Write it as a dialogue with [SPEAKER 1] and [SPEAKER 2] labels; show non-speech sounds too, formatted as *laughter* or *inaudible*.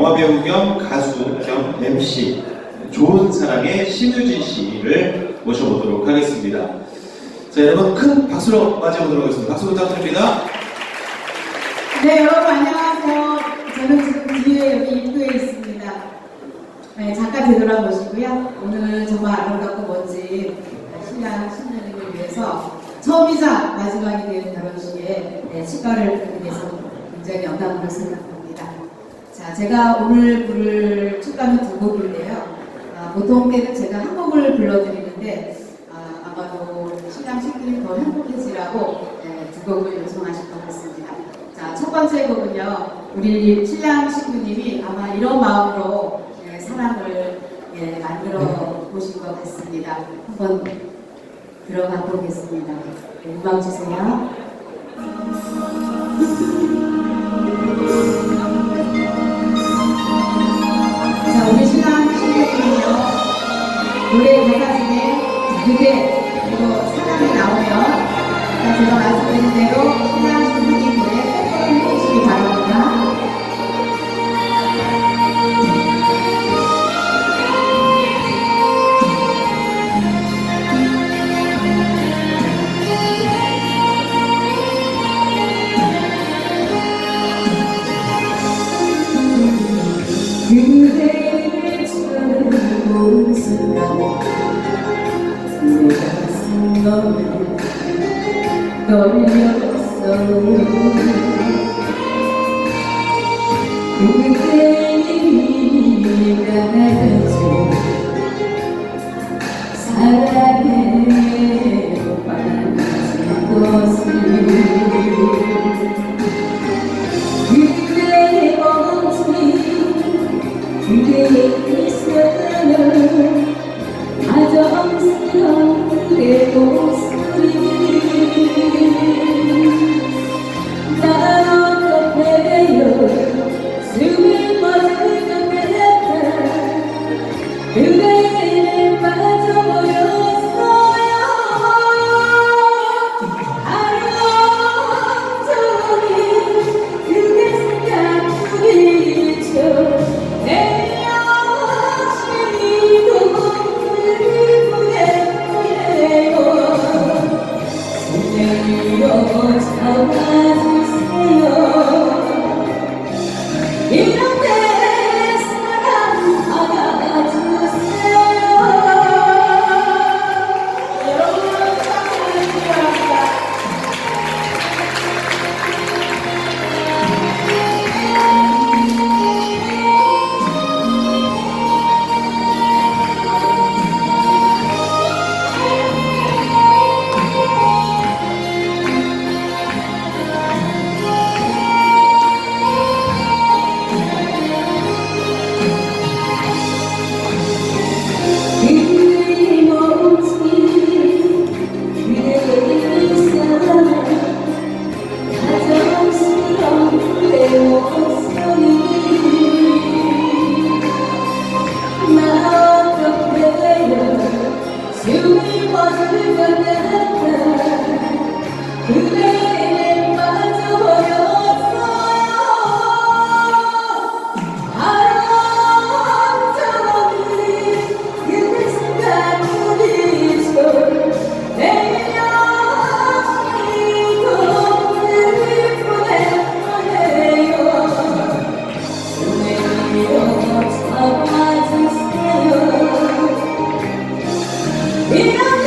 [SPEAKER 1] 영화배우 겸 가수 겸 MC 좋은 사랑의 신유진 씨를 모셔보도록 하겠습니다. 자, 여러분 큰 박수로 맞이해보도록 하겠습니다. 박수 부탁드립니다.
[SPEAKER 2] 네, 여러분 안녕하세요. 저는 지금 뒤에 여기 입구에 있습니다. 네, 잠깐 되돌아보시고요. 오늘 정말 아름답고 멋진 신랑 신녀님을 위해서 처음이자 마지막이 되는 결혼식에 네, 축가를 부르게 돼서 굉장히 영광으로 생각합니다. 자, 제가 오늘 부를 축가는 두 곡인데요. 아, 보통 때는 제가 한 곡을 불러드리는데 아, 아마도 신랑 신부님 더 행복해지라고 네, 두 곡을 요청하실 것 같습니다. 자, 첫 번째 곡은요. 우리 신랑 신부님이 아마 이런 마음으로 예, 사랑을 예, 만들어 보신 것 같습니다. 한번 들어가 보겠습니다. 네, 음악 주세요. *laughs* 제가 말씀드린 대로 신랑 신부님 노래 꼭 해주시기 바랍니다. 그대를 쳐다보는 순간 내 가슴 너무 떨렸어 그대의 미안하죠 사랑해 빠진 것을 그대의 멈춤 그대의 left Yeah.